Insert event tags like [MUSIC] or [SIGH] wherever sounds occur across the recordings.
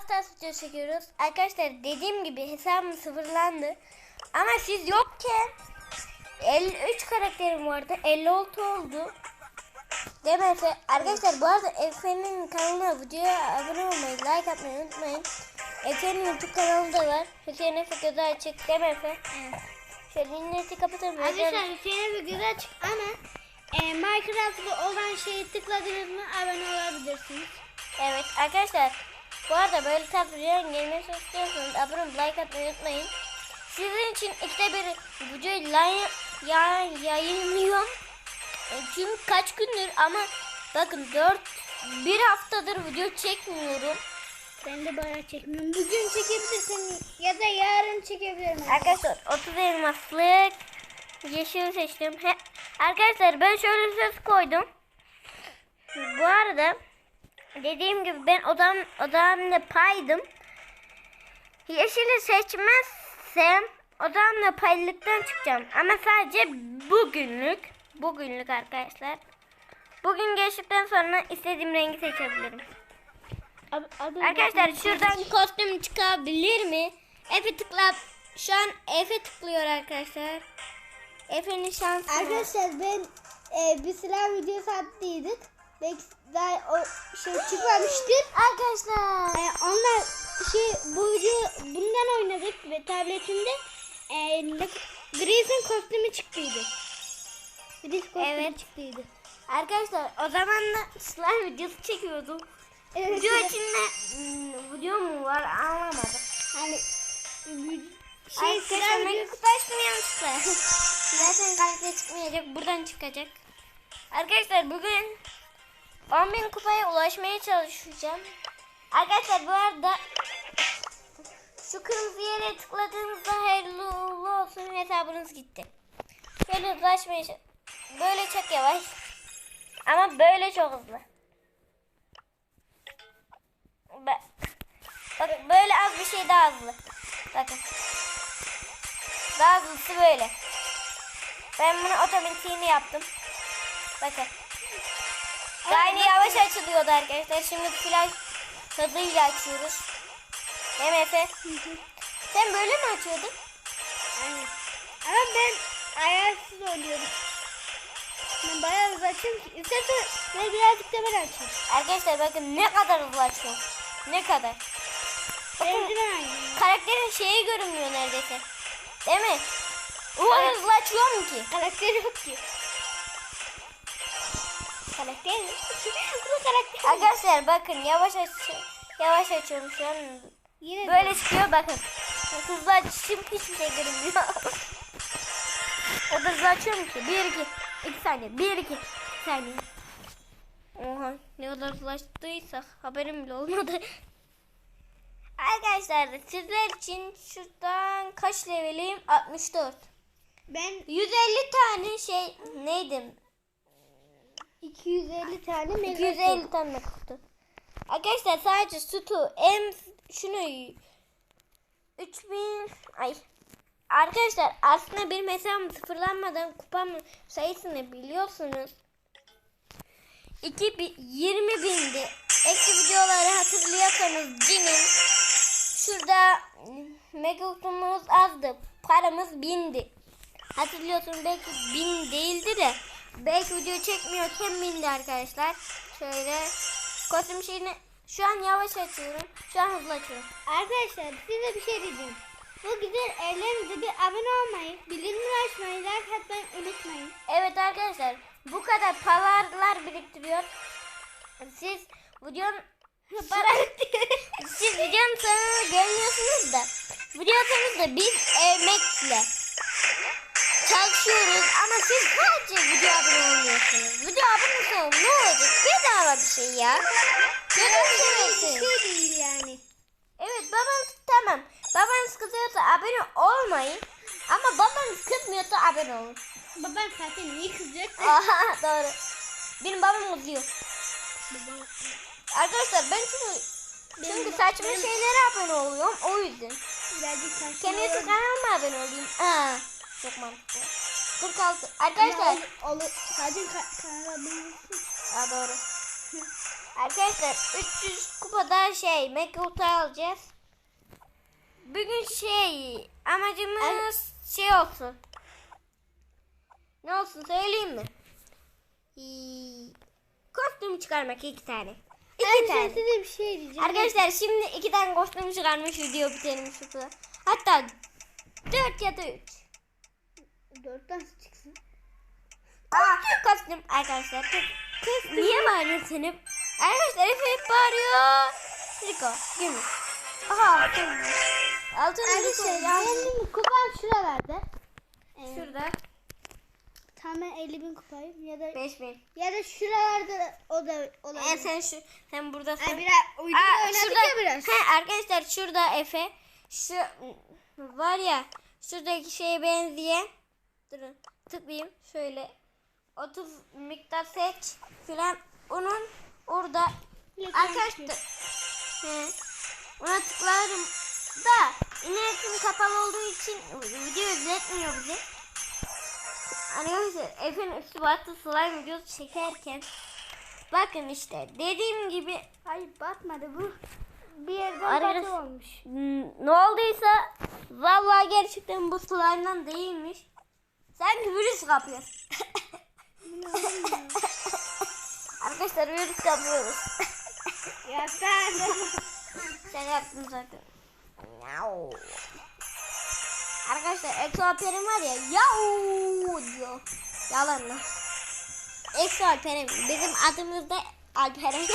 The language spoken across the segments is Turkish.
Stars video çekiyoruz. Arkadaşlar dediğim gibi hesabım sıfırlandı. Ama siz yokken 53 karakterim vardı. 56 oldu. Demese arkadaşlar bu arada Efe'nin kanalına videoya abone olmayı, like atmayı unutmayın. Efe'nin YouTube kanalı da var. Hüseyin Efe gözü açık mi Efe? Şöyle interneti kapatalım. Arkadaşlar Hüseyin'e bir göz açık ama e, Minecraft'ta olan şeyi tıkladınız mı abone olabilirsiniz. Evet arkadaşlar bu arada böyle tarz videoların gelmesini istiyorsanız abone olup like atmayı unutmayın. Sizin için ikide bir videoyu lay- ya yayınlıyorum. E, Çünkü kaç gündür ama bakın 4 bir haftadır video çekmiyorum. Ben de bayağı çekmiyorum. Bugün çekebilirsin ya da yarın çekebilirim. Arkadaşlar 30 elmaslık yeşil seçtim. He, arkadaşlar ben şöyle söz koydum. Bu arada dediğim gibi ben odam odamda paydım. Yeşili seçmezsem odamda paylıktan çıkacağım. Ama sadece bugünlük. Bugünlük arkadaşlar. Bugün geçtikten sonra istediğim rengi seçebilirim. Arkadaşlar şuradan kostüm çıkabilir mi? Efe tıkla. Şu an Efe tıklıyor arkadaşlar. Efe'nin şansı. Arkadaşlar ben e, bir silah videosu attıydık. Belki daha o şey çıkmamıştır. Arkadaşlar. E, onlar şey bu video bundan oynadık ve tabletimde e, Grease'in kostümü çıktıydı. Grease kostümü Evet. çıktıydı. Arkadaşlar o zaman da slime videosu çekiyordum. Evet, Video içinde hmm, video mu var anlamadım. Hani Şey, Arkadaşlar ben videosu açtım yanlışlıkla. [LAUGHS] Zaten karakter çıkmayacak buradan çıkacak. Arkadaşlar bugün 10.000 kupaya ulaşmaya çalışacağım. Arkadaşlar bu arada şu kırmızı yere tıkladığınızda hayırlı uğurlu olsun hesabınız gitti. Şöyle çalış- Böyle çok yavaş. Ama böyle çok hızlı. Bak böyle az bir şey daha hızlı. Bakın. Daha hızlısı böyle. Ben bunu otomatiğini yaptım. Bakın. Aynı yavaş açılıyordu arkadaşlar. Şimdi flash hızıyla açıyoruz. Değil mi Efe? Sen böyle mi açıyordun? Aynen. Ama ben ayarsız oynuyorum. Ben bayağı hızlı açıyorum ki. İstersen ben birazcık da ben açayım. Arkadaşlar bakın ne kadar hızlı açıyor. Ne kadar. Bakın karakterin şeyi görünmüyor neredeyse. Değil mi? O kadar hızlı açıyor mu ki? Karakteri yok ki. Karakter mi? [LAUGHS] Bu karakter. Arkadaşlar bakın yavaş aç yavaş açıyorum şu an. Yine Böyle çıkıyor bakın. Hızlı açışım hiçbir şey görünmüyor. [LAUGHS] o da hızlı açıyorum ki. 1 2 2 saniye. 1 2 saniye. Oha ne kadar hızlı açtıysak haberim bile olmadı. [LAUGHS] Arkadaşlar sizler için şuradan kaç levelim? 64. Ben 150 tane şey neydi? 250 tane mega 250 tane kutu. Arkadaşlar sadece sütü em şunu 3000 ay Arkadaşlar aslında benim hesabım sıfırlanmadan kupam sayısını biliyorsunuz. 2000 20 bindi. Eski videoları hatırlıyorsanız cinin şurada mega kutumuz azdı. Paramız bindi. Hatırlıyorsunuz belki bin değildi de belki video çekmiyorken bindi arkadaşlar. Şöyle kostüm şeyini şu an yavaş açıyorum. Şu an hızlı açıyorum. Arkadaşlar size bir şey diyeceğim. Bu güzel ellerinize bir abone olmayı, bildirimleri açmayı, like atmayı unutmayın. Evet arkadaşlar bu kadar paralar biriktiriyor. Siz videonun siz videonun sonuna gelmiyorsunuz da videonun da biz emekle çalışıyoruz ama siz sadece video abone olmuyorsunuz. Video abone olun ne olacak? Bedava bir şey ya. Gönül Bir şey değil yani. Evet babanız tamam. Babanız kızıyorsa abone olmayın. Ama babanız kızmıyorsa abone olun. Baban zaten iyi kızacak. Aha doğru. Benim babam kızıyor. Babam- Arkadaşlar ben çünkü çünkü Benim- saçma benim- şeylere abone oluyorum o yüzden. Birazcık saçma Kendi kanalıma abone olayım. Aa, çok mantıklı. 46. Arkadaşlar. Kanala abone olsun. Aa, doğru. Arkadaşlar 300 kupada şey Mekut'u alacağız. Bugün şey amacımız şey olsun. Ne olsun söyleyeyim mi? Ee, Kostüm çıkarmak iki tane. İki Arkadaşlar tane. size bir şey diyeceğim. Arkadaşlar şimdi iki tane kostüm çıkarmış video bitelim şu Hatta 4 ya da 3. Dörtten çıksın. Aa, kostüm arkadaşlar. Kız niye bağırıyorsun hep? Arkadaşlar Efe hep bağırıyor. Rico gümüş. Aha altın. Altın Arkadaşlar ya. benim kupam şuralarda. Ee, Şurada Tam ben 50 bin kupayım ya da 5000. ya da şuralarda o da olabilir. E sen şu sen buradasın. Ay, biraz uydu Aa, oynadık şurada, ya biraz. He, arkadaşlar şurada Efe. Şu var ya şuradaki şeye benzeyen. Durun tıklayayım şöyle. 30 miktar seç filan. Onun orada arkadaşlar. He, ona tıklarım da internetim kapalı olduğu için video izletmiyor bize. Arkadaşlar Efe'nin üstü battı slime videosu çekerken bakın işte dediğim gibi Hayır batmadı bu. Bir yerden batı olmuş. Ne olduysa vallahi gerçekten bu slime'dan değilmiş. Sanki virüs kapıyor. [LAUGHS] Arkadaşlar virüs kapıyoruz. ya sen Sen yaptın zaten. Arkadaşlar Exo Alper'in var ya yauu diyor. Yalan lan. Exo Alper'in bizim adımız da Alperen. [LAUGHS]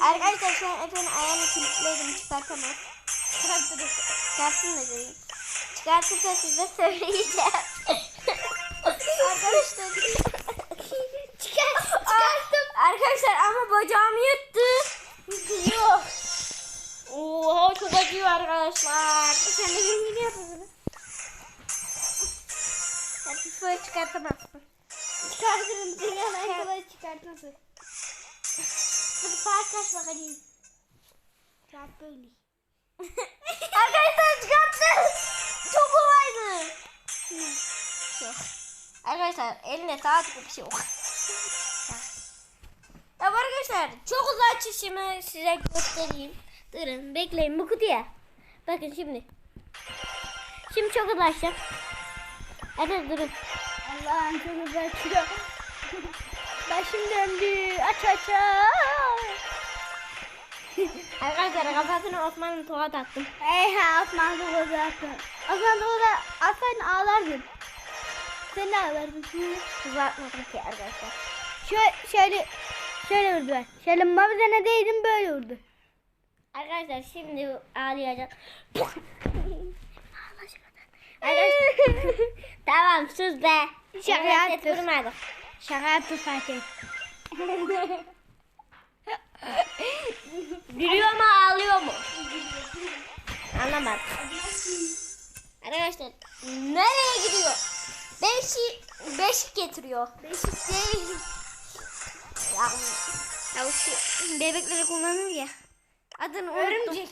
Arkadaşlar şu an Efe'nin ayağını kilitledim çıkartamaz. Çıkartırız. Çıkarsın da göreyim. Çıkartırsa size söyleyeceğim. Arkadaşlar. çıkar çıkarttım. Arkadaşlar ama bacağımı yırttı. Yok. Oha çok acıyor arkadaşlar. Sen de benim gibi yapıyorsun. Sen böyle çıkartamazsın. Çıkartırım dünyanın en kolay çıkartması. Hadi saat kaç bakalım. Saat [LAUGHS] böyle. arkadaşlar çıkarttı. Çok kolaydı. Arkadaşlar eline gibi bir şey yok. [LAUGHS] Ya arkadaşlar çok uzak açışımı size göstereyim. Durun bekleyin bu kutuya. Bakın şimdi. Şimdi çok ulaşacağım. Hadi durun. Allah'ım çok güzel çıkıyor. Başım döndü. Aç aç. Arkadaşlar kafasına Osman'ın tokat attım. Hey ha Osman Doğu zaten. Osman Doğu'da atsaydın ağlardın. Sen de ağlardın. Kızartmadım ki arkadaşlar. Şöyle şöyle şöyle vurdu ben. Şöyle mavizene değdim böyle vurdu. Arkadaşlar şimdi ağlayacak. [LAUGHS] Arkadaşlar. tamam sus be. Şaka vurmadık. Şaka yaptı zaten. [LAUGHS] Gülüyor mu ağlıyor mu? Anlamadım. Arkadaşlar nereye gidiyor? Beşik, beşik getiriyor. Beşik değil. Ya, ya şu bebekleri kullanır ya. Adını. Örümcek.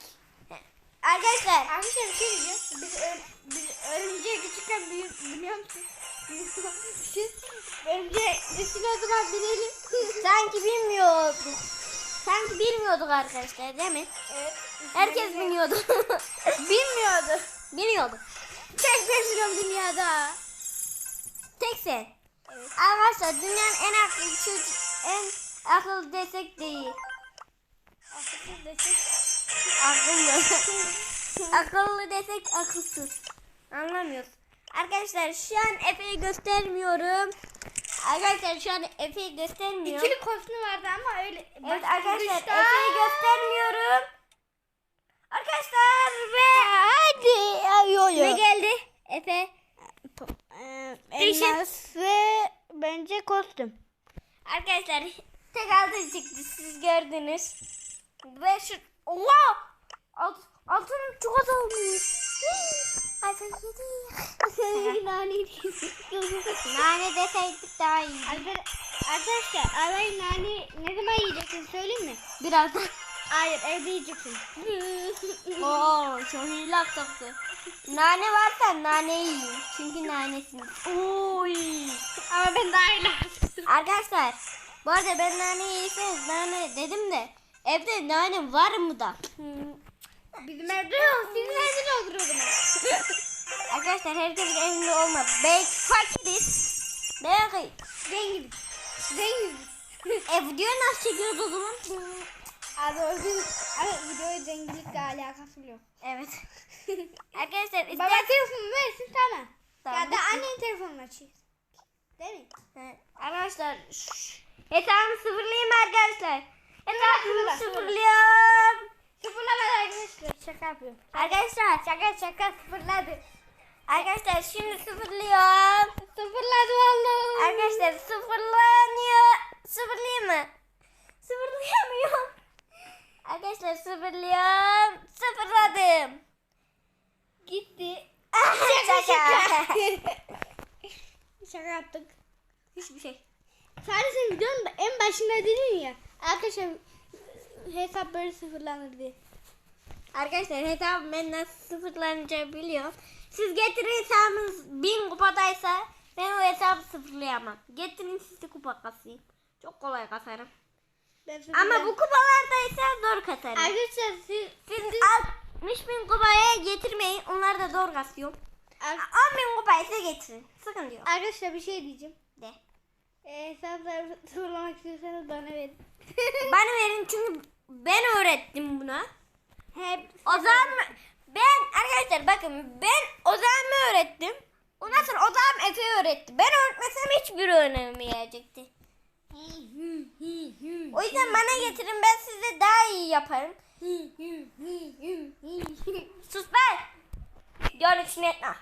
Arkadaşlar Arkadaşlar bir şey diyeceğim. Biz, ör, biz örümceğe küçükken büyü, biliyor musun? Siz örümceğe üstüne o zaman binelim. sanki bilmiyorduk. Sanki bilmiyorduk arkadaşlar değil mi? evet. Herkes biniyordu. [LAUGHS] bilmiyordu. Biniyordu. Tek ben biliyorum dünyada. Tek sen. Arkadaşlar dünyanın en akıllı çocuk, en akıllı desek değil. Akılsız desek. Akıllı. akıllı desek akılsız. Anlamıyoruz. Arkadaşlar şu an Efe'yi göstermiyorum. Arkadaşlar şu an Efe'yi göstermiyorum. İkili kostümü vardı ama öyle. Evet arkadaşlar Başlangıçta- Efe'yi göstermiyorum. Arkadaşlar ve Hadi. ne geldi? Efe. Değişik. Elmas ve bence kostüm. Arkadaşlar tek altın çıktı siz gördünüz. Ve şu oha Alt, altının çok az olmuş. Sen yedi. [LAUGHS] nane Nane deseydik daha iyi. Arkadaşlar alayı nane ne zaman yiyeceksin söyleyeyim mi? Birazdan. Hayır evde yiyeceksin. [LAUGHS] Oo çok iyi laf soktu. Nane varsa nane yiyin. Çünkü nanesin. Oy. Ama ben daha iyi Arkadaşlar Bu arada ben nane yerseniz nane dedim de evde nane var mı da? Bizim evde yok. Bizim evde de olur o zaman. [LAUGHS] Arkadaşlar herkesin evinde olmaz. Belki fakiriz. Belki. Zenginiz. Zenginiz. E videoyu nasıl çekiyoruz o zaman? [LAUGHS] Abi gün abi videoya zenginlikle alakası yok. Evet. [LAUGHS] Arkadaşlar Baba ister... telefonu versin tamam. Tamam. Ya da annenin telefonunu açayım. Değil mi? He, Arkadaşlar şşş. hesabımı sıfırlayayım arkadaşlar. Sıfırla, sıfırlıyorum. Sıfırlamadı arkadaşlar. Şaka yapıyorum. Arkadaşlar Şaka şaka sıfırladı. arkadaşlar şimdi sıfırlıyorum. Sıfırladı vallahi. Arkadaşlar sıfırlanıyor. Sıfırlayayım mı? Sıfırlayamıyorum. Arkadaşlar sıfırlıyorum. Sıfırladım. Gitti. [LAUGHS] Şaka. [LAUGHS] Şaka yaptık. Hiçbir şey. Sadece sen videonun en başında dedin ya. Arkadaşlar hesap böyle sıfırlanır diye. Arkadaşlar hesabım ben nasıl sıfırlanacağını biliyorum. Siz getirin hesabınız 1000 kupadaysa ben o hesabı sıfırlayamam. Getirin siz de kupa kasayım. Çok kolay kasarım. Ben Ama bu kupalardaysa zor kasarım. Arkadaşlar siz, Siz 60 bin kupaya getirmeyin. Onlar da zor kasıyorum. Ar- 10 bin kupaysa getirin. Sıkıntı yok. arkadaşlar bir şey diyeceğim. De. E, hesapları sıfırlamak istiyorsanız bana verin. [LAUGHS] Bana verin çünkü ben öğrettim buna. Hep O zaman ben arkadaşlar bakın ben o zaman öğrettim. Ondan sonra o zaman Efe öğretti. Ben öğretmesem hiçbir öğrenemeyecekti. O yüzden bana getirin ben size daha iyi yaparım. [LAUGHS] Sus be. Gör için etme.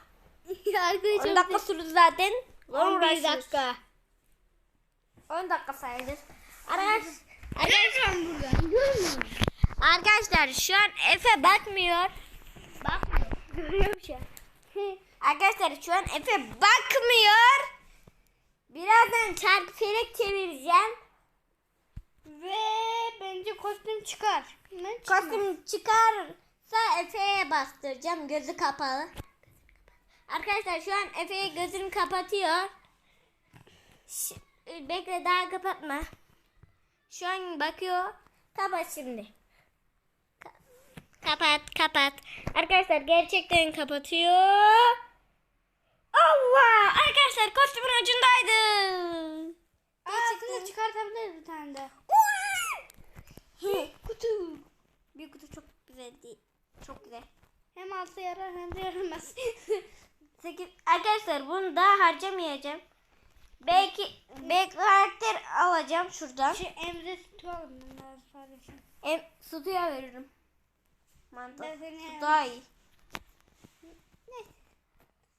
arkadaşlar 10 dakika sürdü zaten. 11 dakika. 10 dakika sayacağız. Arkadaşlar, Arkadaşlar buradan görmüyor arkadaşlar şu an Efe bakmıyor. Bak görüyorum şu an. Arkadaşlar şu an Efe bakmıyor. Birazdan çarpı felek çevireceğim. Ve bence kostüm çıkar. Ben çıkmaz. Kostüm çıkarsa Efe'ye bastıracağım gözü kapalı. Arkadaşlar şu an Efe'ye gözünü kapatıyor. Ş- bekle daha kapatma. Şu an bakıyor. Kapat şimdi. Ka- kapat kapat. Arkadaşlar gerçekten kapatıyor. Allah! Arkadaşlar kostümün ucundaydı. Aa, aslında çıkartabiliriz bir tane de. Uy! kutu. Bir kutu çok güzel değil. Çok güzel. Hem alsa yarar hem de yaramaz. [LAUGHS] 8 arkadaşlar bunu daha harcamayacağım. Belki belki karakter alacağım şuradan. Şu emre sütü alın ben daha sadece. Em, Sutu'ya veririm. Mantık. Ben seni Su daha iyi. Neyse.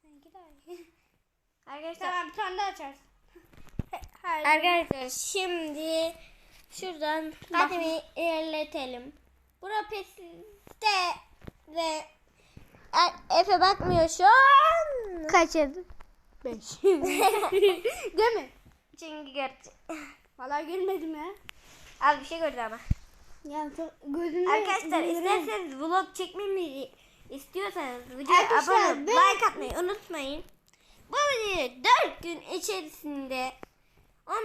Seninki daha iyi. [LAUGHS] Arkadaşlar, tamam bir tane daha açarsın. [LAUGHS] Hayır. arkadaşlar şimdi şuradan kademi ilerletelim. Bura pesiste ve Efe bakmıyor şu an. Kaçırdın? Beş. [LAUGHS] Değil mi? Çünkü gördü. Vallahi görmedim ya. Az bir şey gördü ama. Ya çok gözümde Arkadaşlar isterseniz vlog çekmemi istiyorsanız videoya abone olup ben- like atmayı unutmayın. Bu video 4 gün içerisinde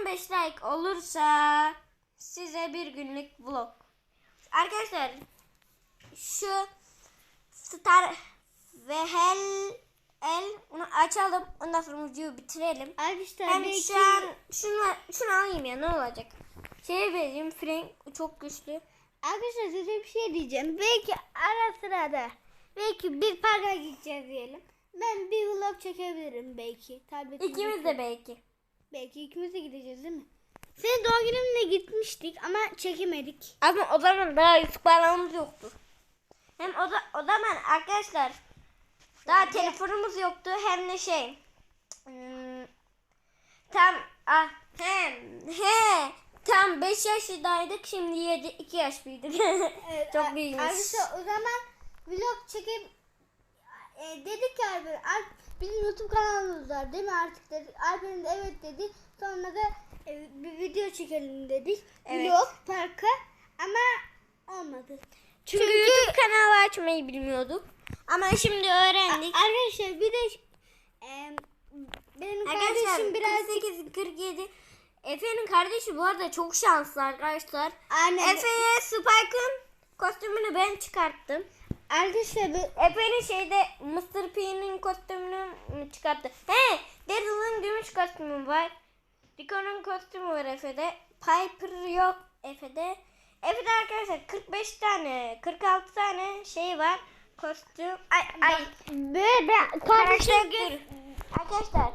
15 like olursa size bir günlük vlog. Arkadaşlar şu star ve hel el onu açalım ondan sonra videoyu bitirelim. Arkadaşlar Ben belki şu an şunu, şunu alayım ya ne olacak? Şey vereyim Frank çok güçlü. Arkadaşlar size bir şey diyeceğim. Belki ara sırada belki bir parka gideceğiz diyelim. Ben bir vlog çekebilirim belki. Tabletim İkimiz de belki. Belki ikimiz de gideceğiz değil mi? Senin doğum gününde gitmiştik ama çekemedik. Ama o zaman daha yüksek bağlamamız yoktu. Hem o, da, o zaman arkadaşlar daha telefonumuz yoktu hem de şey hmm, tam ah hem he tam 5 yaşındaydık şimdi 7 2 yaş büyüdük. [LAUGHS] Çok a- büyümüş. Arkadaşlar o zaman vlog çekip e, dedik ki Alper Alp, bizim YouTube kanalımız var değil mi artık dedik. Alper'in de evet dedi. Sonra da e, bir video çekelim dedik. Evet. Vlog parka ama olmadı. Çünkü, YouTube kanalı açmayı bilmiyorduk. Ama şimdi öğrendik. Arkadaşlar bir de e, benim Arkadaşlar kardeşim biraz 48 47 Efe'nin kardeşi bu arada çok şanslı arkadaşlar. Efe'ye Spike'ın kostümünü ben çıkarttım. Arkadaşlar Efe'nin şeyde Mr. P'nin kostümünü çıkarttı. He, Daryl'ın gümüş kostümü var. Rico'nun kostümü var Efe'de. Piper yok Efe'de. Efe'de arkadaşlar 45 tane, 46 tane şey var. Kostüm. Ay ay. böyle ben Karakter kardeşim gör. Arkadaşlar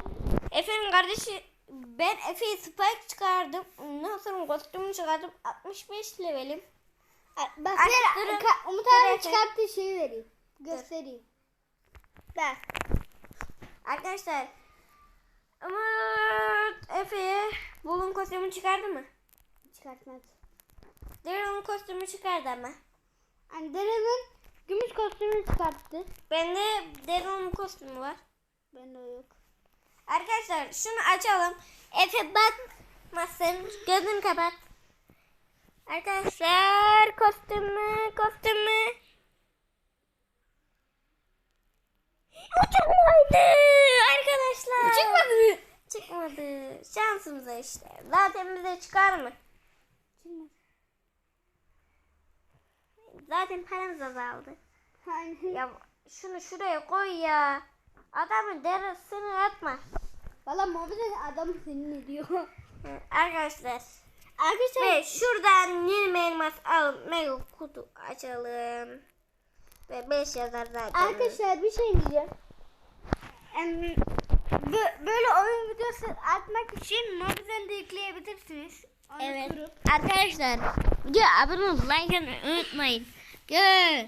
Efe'nin kardeşi ben Efe'yi Spike çıkardım. Ondan sonra kostümünü çıkardım. 65 levelim. Bak ver, Umut abi çıkarttığı şeyi vereyim. Göstereyim. Bak. Arkadaşlar ama Efe'ye Bulun kostümü çıkardı mı? Çıkartmaz. Daryl'ın kostümü çıkardı ama. Hani Daryl'ın gümüş kostümünü çıkarttı. Bende Daryl'ın kostümü var. Bende yok. Arkadaşlar şunu açalım. Efe bakmasın. Gözünü kapat. Arkadaşlar kostümü kostümü. O çıkmadı arkadaşlar. Çıkmadı? Çıkmadı. Şansımıza işte. Zaten bize çıkar mı? Çıkmadı. Zaten paramız azaldı. Hani. Ya şunu şuraya koy ya. Adamın derisini atma. Valla mobilde adam senin ediyor. Hı, Arkadaşlar. Arkadaşlar Ve şuradan 20 elmas alıp mega kutu açalım. Ve 5 yazar zaten. Arkadaşlar bir şey diyeceğim. Böyle oyun videosu atmak için Mobizen de yükleyebilirsiniz. Onu Evet. kurup. Arkadaşlar. Video abone olmayı like unutmayın. 耶！